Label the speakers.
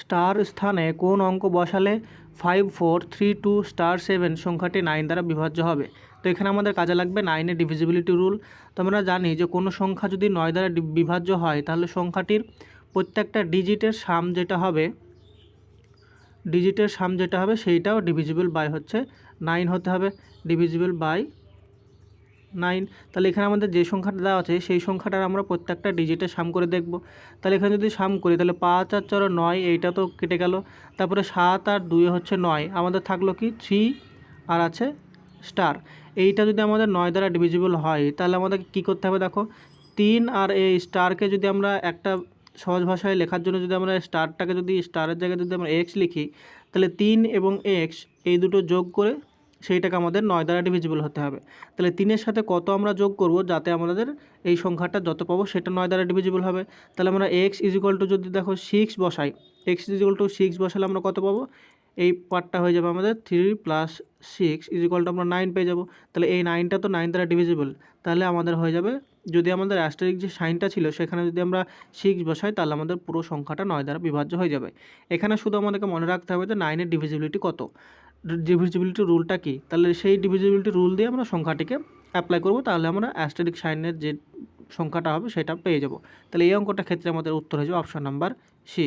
Speaker 1: Star স্থানে কোন অঙ্ক বসালে five four three two star seven সংখ্যাটি নাইন দ্বারা বিভাজ্য হবে? তো এখানে আমাদের কাজে লাগবে নাইনের ডিভিজিবিলিটি রুল তো আমরা জানি যে কোনো সংখ্যা যদি নয় দ্বারা বিভাজ্য হয়, তাহলে সংখ্যাটির প্রত্যেকটা ডিজিটের সাম যেটা হবে ডিজিটের সাম যেটা হবে সেইটাও ডিভিজিবল বাই হচ্ছে নাইন হতে হবে। ডিভিজিবল বাই নাইন, তাহলে এখানে আমাদের যে সংখ্যাটা দেওয়া আছে, সেই সংখ্যাটার আমরা প্রত্যেকটা ডিজিটে সাম করে দেখব। তাহলে এখানে যদি সাম করি, তাহলে পাঁচ আর চার নয়, এইটা তো কেটে গেল। তারপরে সাত আর দুই হচ্ছে নয়, আমাদের থাকল কি থ্রি আর আছে স্টার এইটা যদি আমাদের নয় দ্বারা ডিভিজিবল হয়, তাহলে আমাদের কী করতে হবে দেখো? তিন আর এই স্টারকে যদি আমরা একটা সহজ ভাষায় লেখার জন্য যদি আমরা স্টারটাকে যদি স্টারের জায়গায় যদি আমরা এক্স লিখি, তাহলে তিন এবং এক্স এই দুটো যোগ করে সেইটাকে আমাদের নয় দ্বারা ডিভিজিবল হতে হবে। তাহলে তিনের সাথে কত আমরা যোগ করব যাতে আমাদের এই সংখ্যাটা যত পাবো সেটা নয় দ্বারা ডিভিজিবল হবে? তাহলে আমরা এক্স ইজিক্যাল টু যদি দেখো সিক্স বসাই এক্স ইজিক্যাল টু সিক্স বসালে আমরা কত পাবো? এই পার্টটা হয়ে যাবে আমাদের three plus six is equal to আমরা নাইন পেয়ে যাব। তাহলে এই নাইনটা তো নাইন দ্বারা ডিভিজিবল তাহলে আমাদের হয়ে যাবে, যদি আমাদের অ্যাস্টারিক যে সাইনটা ছিল সেখানে যদি আমরা সিক্স বসাই, তাহলে আমাদের পুরো সংখ্যাটা নয় দ্বারা বিভাজ্য হয়ে যাবে। এখানে শুধু আমাদেরকে মনে রাখতে হবে যে নাইনের ডিভিজিবিলিটি কত। ডিভিজিবিলিটি রুলটা কি? তাহলে সেই ডিভিজিবিলিটি রুল দিয়ে আমরা সংখ্যাটিকে অ্যাপ্লাই করব, তাহলে আমরা অ্যাস্টেরিক সাইনের যে সংখ্যাটা হবে, সেটা পেয়ে যাব। তাহলে এই অঙ্কটার ক্ষেত্রে আমাদের উত্তর হয়ে যাবে অপশন নাম্বার সি